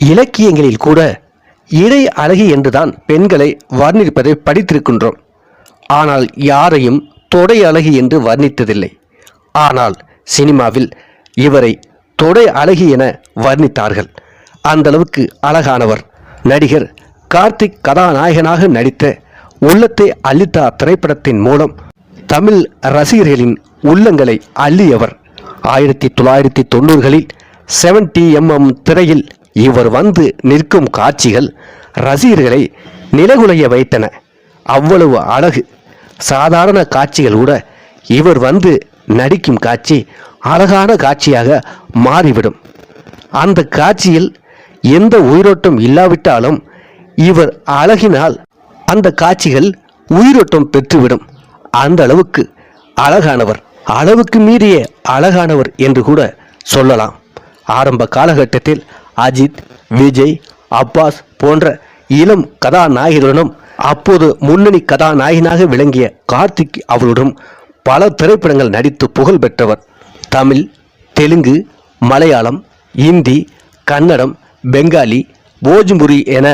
இலக்கியங்களில் கூட இடை அழகி என்றுதான் பெண்களை வர்ணிப்பதை படித்திருக்கின்றோம். ஆனால் யாரையும் தொடை அழகி என்று வர்ணித்ததில்லை. ஆனால் சினிமாவில் இவரை தொடை அழகி என வர்ணித்தார்கள். அந்த அளவுக்கு அழகானவர் நடிகர் கார்த்திக் கதாநாயகனாக நடித்த உள்ளத்தை அள்ளித்தா திரைப்படத்தின் மூலம் தமிழ் ரசிகர்களின் உள்ளங்களை அள்ளியவர். ஆயிரத்தி தொள்ளாயிரத்தி தொண்ணூறுகளில் செவன்டி எம்எம் திரையில் இவர் வந்து நிற்கும் காட்சிகள் ரசிகர்களை நிலகுலைய வைத்தன. அவ்வளவு அழகு. சாதாரண காட்சிகள் கூட இவர் வந்து நடிக்கும் காட்சி அழகான காட்சியாக மாறிவிடும். அந்த காட்சியில் எந்த உயிரோட்டம் இல்லாவிட்டாலும் இவர் அழகினால் அந்த காட்சிகள் உயிரோட்டம் பெற்றுவிடும். அந்த அளவுக்கு அழகானவர். அளவுக்கு மீறிய அழகானவர் என்று கூட சொல்லலாம். ஆரம்ப காலகட்டத்தில் அஜித் விஜய் அப்பாஸ் போன்ற இளம் கதாநாயகிகளுடனும் அப்போது முன்னணி கதாநாயகனாக விளங்கிய கார்த்திக் அவளுடன் பல திரைப்படங்கள் நடித்து புகழ் பெற்றவர். தமிழ் தெலுங்கு மலையாளம் இந்தி கன்னடம் பெங்காலி போஜ்புரி என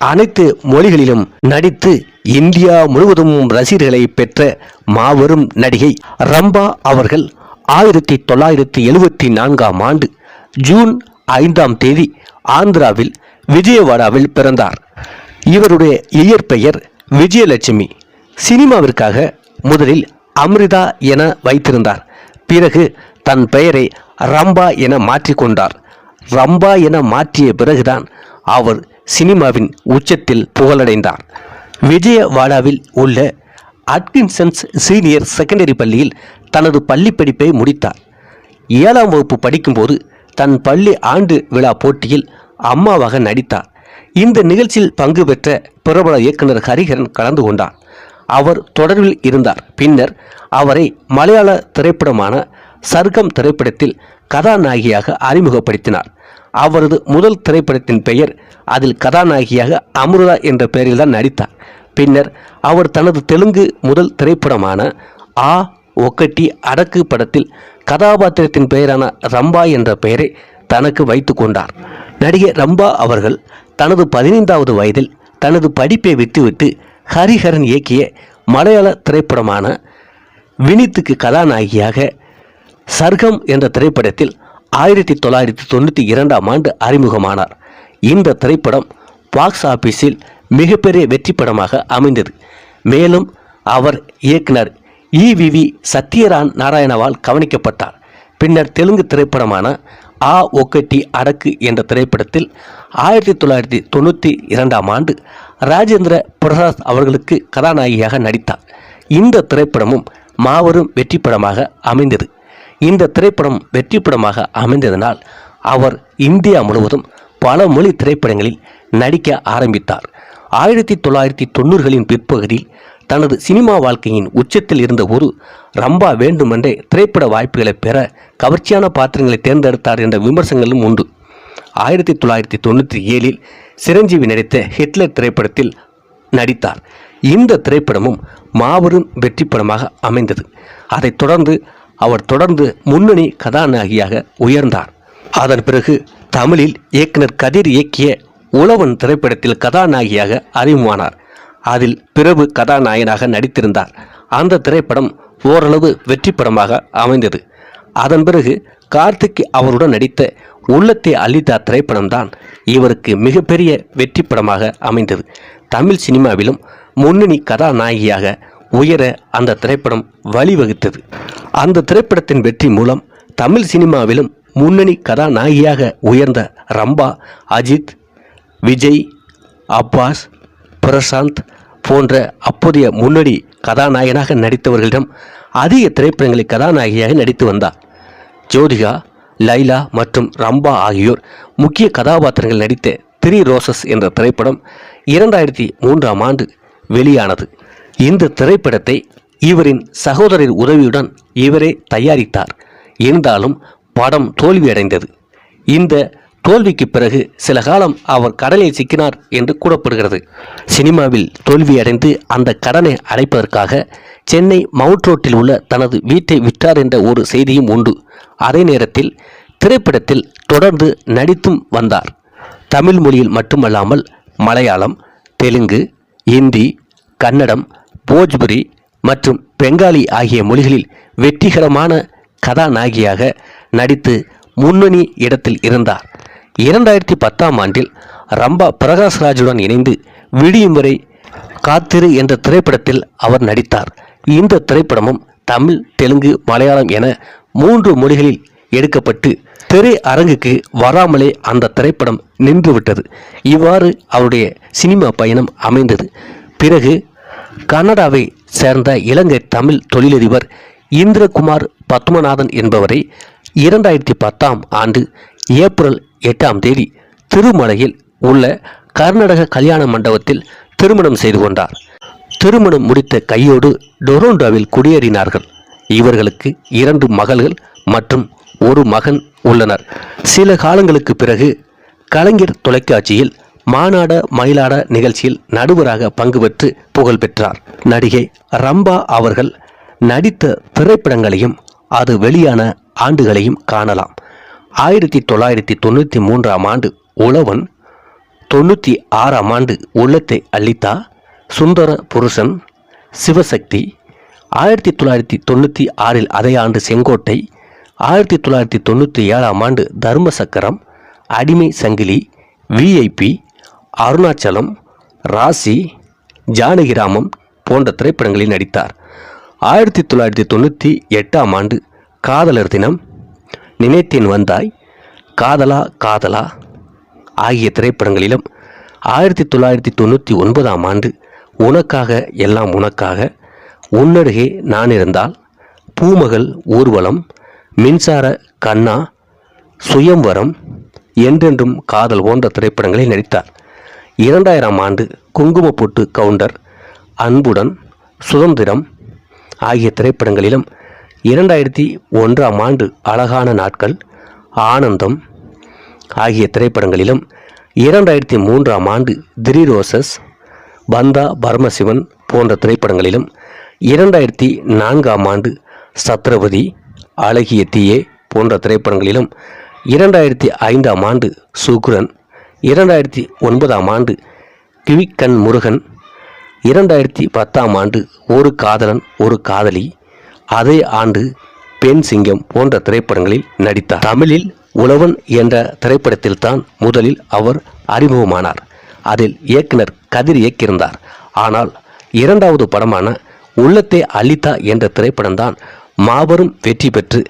அனைத்து மொழிகளிலும் நடித்து இந்தியா முழுவதும் ரசிகர்களை பெற்ற மாபெரும் நடிகை ரம்பா அவர்கள் ஆயிரத்தி தொள்ளாயிரத்தி எழுபத்தி நான்காம் ஆண்டு ஜூன் ஐந்தாம் தேதி ஆந்திராவில் விஜயவாடாவில் பிறந்தார். இவருடைய இயற்பெயர் விஜயலட்சுமி. சினிமாவிற்காக முதலில் அம்ரிதா என வைத்திருந்தார். பிறகு தன் பெயரை ரம்பா என மாற்றிக்கொண்டார் ரம்பா என மாற்றிய பிறகுதான் அவர் சினிமாவின் உச்சத்தில் புகழடைந்தார். விஜயவாடாவில் உள்ள அட்கின்சன்ஸ் சீனியர் செகண்டரி பள்ளியில் தனது பள்ளி படிப்பை முடித்தார். ஏழாம் வகுப்பு படிக்கும்போது தன் பள்ளி ஆண்டு விழா போட்டியில் அம்மாவாக நடித்தார். இந்த நிகழ்ச்சியில் பங்கு பெற்ற பிரபல இயக்குனர் ஹரிஹரன் கலந்து கொண்டார். அவர் தொடர்பில் இருந்தார். பின்னர் அவரை மலையாள திரைப்படமான சர்க்கம் திரைப்படத்தில் கதாநாயகியாக அறிமுகப்படுத்தினார். அவரது முதல் திரைப்படத்தின் பெயர் அதில் கதாநாயகியாக அமிர்தா என்ற பெயரில் தான் நடித்தார். பின்னர் அவர் தனது தெலுங்கு முதல் திரைப்படமான ஆ ஒக்கட்டி அடக்கு படத்தில் கதாபாத்திரத்தின் பெயரான ரம்பா என்ற பெயரை தனக்கு வைத்து கொண்டார். நடிகை ரம்பா அவர்கள் தனது பதினைந்தாவது வயதில் தனது படிப்பை விட்டுவிட்டு ஹரிஹரன் இயக்கிய மலையாள திரைப்படமான வினித்துக்கு கதாநாயகியாக சர்க்கம் என்ற திரைப்படத்தில் ஆயிரத்தி தொள்ளாயிரத்தி தொண்ணூற்றி இரண்டாம் ஆண்டு அறிமுகமானார். இந்த திரைப்படம் பாக்ஸ் ஆபீஸில் மிகப்பெரிய வெற்றி படமாக அமைந்தது. மேலும் அவர் இயக்குனர் இவிவி சத்யரான் நாராயணவால் கவனிக்கப்பட்டார். பின்னர் தெலுங்கு திரைப்படமான ஆ. ஒக்கட்டி அடக்கு என்ற திரைப்படத்தில் ஆயிரத்தி தொள்ளாயிரத்தி தொண்ணூற்றி இரண்டாம் ஆண்டு ராஜேந்திர பிரசாத் அவர்களுக்கு கதாநாயகியாக நடித்தார். இந்த திரைப்படமும் மாபெரும் வெற்றி படமாக அமைந்தது. இந்த திரைப்படம் வெற்றி படமாக அமைந்ததனால் அவர் இந்தியா முழுவதும் பல மொழி திரைப்படங்களில் நடிக்க ஆரம்பித்தார். ஆயிரத்தி தொள்ளாயிரத்தி தொண்ணூறுகளின் பிற்பகுதியில் தனது சினிமா வாழ்க்கையின் உச்சத்தில் இருந்தபோது ரம்பா வேண்டுமென்றே திரைப்பட வாய்ப்புகளை பெற கவர்ச்சியான பாத்திரங்களை தேர்ந்தெடுத்தார் என்ற விமர்சனங்களும் உண்டு. ஆயிரத்தி தொள்ளாயிரத்தி தொண்ணூற்றி ஏழில் சிரஞ்சீவி நடித்த ஹிட்லர் திரைப்படத்தில் நடித்தார். இந்த திரைப்படமும் மாபெரும் வெற்றி படமாக அமைந்தது. அதைத் தொடர்ந்து அவர் தொடர்ந்து முன்னணி கதாநாயகியாக உயர்ந்தார். அதன் பிறகு தமிழில் இயக்குனர் கதிர் இயக்கிய உழவன் திரைப்படத்தில் கதாநாயகியாக அறிமுகமானார். அதில் பிரபு கதாநாயகனாக நடித்திருந்தார். அந்த திரைப்படம் ஓரளவு வெற்றி படமாக அமைந்தது. அதன் பிறகு கார்த்திக் அவருடன் நடித்த உள்ளத்தை அளித்தா திரைப்படம்தான் இவருக்கு மிகப்பெரிய வெற்றி படமாக அமைந்தது. தமிழ் சினிமாவிலும் முன்னணி கதாநாயகியாக உயர அந்த திரைப்படம் வழிவகுத்தது. அந்த திரைப்படத்தின் வெற்றி மூலம் தமிழ் சினிமாவிலும் முன்னணி கதாநாயகியாக உயர்ந்த ரம்பா அஜித் விஜய் அப்பாஸ் பிரசாந்த் போன்ற அப்போதைய முன்னணி கதாநாயகனாக நடித்தவர்களிடம் அதிக திரைப்படங்களில் கதாநாயகியாக நடித்து வந்தார். ஜோதிகா லைலா மற்றும் ரம்பா ஆகியோர் முக்கிய கதாபாத்திரங்கள் நடித்த த்ரீ ரோசஸ் என்ற திரைப்படம் இரண்டாயிரத்தி மூன்றாம் ஆண்டு வெளியானது. இந்த திரைப்படத்தை இவரின் சகோதரர் உதவியுடன் இவரே தயாரித்தார். இருந்தாலும் படம் தோல்வியடைந்தது. இந்த தோல்விக்கு பிறகு சில காலம் அவர் கடலில் சிக்கினார் என்று கூறப்படுகிறது. சினிமாவில் தோல்வியடைந்து அந்த கடனை அடைப்பதற்காக சென்னை மவுண்ட் ரோட்டில் உள்ள தனது வீட்டை விற்றார் என்ற ஒரு செய்தியும் உண்டு. அதே நேரத்தில் திரைப்படத்தில் தொடர்ந்து நடித்தும் வந்தார். தமிழ் மொழியில் மட்டுமல்லாமல் மலையாளம் தெலுங்கு இந்தி கன்னடம் போஜ்புரி மற்றும் பெங்காலி ஆகிய மொழிகளில் வெற்றிகரமான கதாநாயகியாக நடித்து முன்னணி இடத்தில் இருந்தார். இரண்டாயிரத்தி பத்தாம் ஆண்டில் ரம்பா பிரகாஷ்ராஜுடன் இணைந்து விடியும் வரை காத்திரு என்ற திரைப்படத்தில் அவர் நடித்தார். இந்த திரைப்படமும் தமிழ் தெலுங்கு மலையாளம் என மூன்று மொழிகளில் எடுக்கப்பட்டு திரை அரங்குக்கு வராமலே அந்த திரைப்படம் நின்றுவிட்டது. இவ்வாறு அவருடைய சினிமா பயணம் அமைந்தது. பிறகு கனடாவை சேர்ந்த இலங்கை தமிழ் தொழிலதிபர் இந்திரகுமார் பத்மநாதன் என்பவரை இரண்டாயிரத்தி பத்தாம் ஆண்டு ஏப்ரல் எட்டாம் தேதி திருமலையில் உள்ள கர்நாடக கல்யாண மண்டபத்தில் திருமணம் செய்து கொண்டார். திருமணம் முடித்த கையோடு டொரோண்டோவில் குடியேறினார்கள். இவர்களுக்கு இரண்டு மகள்கள் மற்றும் ஒரு மகன் உள்ளனர். சில காலங்களுக்கு பிறகு கலைஞர் தொலைக்காட்சியில் மாநாட மயிலாட நிகழ்ச்சியில் நடுவராக பங்கு பெற்று புகழ் பெற்றார். நடிகை ரம்பா அவர்கள் நடித்த திரைப்படங்களையும் அது வெளியான ஆண்டுகளையும் காணலாம். ஆயிரத்தி தொள்ளாயிரத்தி தொண்ணூற்றி மூன்றாம் ஆண்டு உழவன் தொண்ணூற்றி ஆறாம் ஆண்டு உள்ளத்தை அளித்தா சுந்தர புருஷன் சிவசக்தி. ஆயிரத்தி தொள்ளாயிரத்தி தொண்ணூற்றி ஆறில் அதே ஆண்டு செங்கோட்டை. ஆயிரத்தி தொள்ளாயிரத்தி தொண்ணூற்றி ஏழாம் ஆண்டு தர்ம சக்கரம் அடிமை சங்கிலி விஐபி அருணாச்சலம் ராசி ஜானகிராமம் போன்ற திரைப்படங்களில் நடித்தார். ஆயிரத்தி தொள்ளாயிரத்தி தொண்ணூற்றி எட்டாம் ஆண்டு காதலர் தினம் நினைத்தேன் வந்தாய். காதலா காதலா? ஆகிய திரைப்படங்களிலும் ஆயிரத்தி தொள்ளாயிரத்தி தொண்ணூற்றி ஒன்பதாம் ஆண்டு உனக்காக எல்லாம் உனக்காக உன்னருகே நான் இருந்தால் பூமகள் ஊர்வலம் மின்சார கண்ணா சுயம்வரம் என்றென்றும் காதல் போன்ற திரைப்படங்களில் நடித்தார். இரண்டாயிரம் ஆண்டு குங்குமப்பொட்டு கவுண்டர் அன்புடன் சுதந்திரம் ஆகிய திரைப்படங்களிலும் இரண்டாயிரத்தி ஒன்றாம் ஆண்டு அழகான நாட்கள் ஆனந்தம் ஆகிய திரைப்படங்களிலும் இரண்டாயிரத்தி மூன்றாம் ஆண்டு திரி ரோசஸ் பந்தா பரமசிவன் போன்ற திரைப்படங்களிலும் இரண்டாயிரத்தி நான்காம் ஆண்டு சத்ரபதி அழகிய தீயே போன்ற திரைப்படங்களிலும் இரண்டாயிரத்தி ஐந்தாம் ஆண்டு சுக்ரன் இரண்டாயிரத்தி ஒன்பதாம் ஆண்டு கிவிக்கண் முருகன் இரண்டாயிரத்தி பத்தாம் ஆண்டு ஒரு காதலன் ஒரு காதலி அதே ஆண்டு பெண் சிங்கம் போன்ற திரைப்படங்களில் நடித்தார். தமிழில் உழவன் என்ற திரைப்படத்தில் தான் முதலில் அவர் அறிமுகமானார். அதில் இயக்குனர் கதிர் இயக்கியிருந்தார். ஆனால் இரண்டாவது படமான உள்ளத்தே அலிதா என்ற திரைப்படம்தான் மாபெரும் வெற்றி பெற்று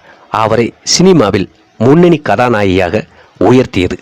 அவரை சினிமாவில் முன்னணி கதாநாயகியாக உயர்த்தியது.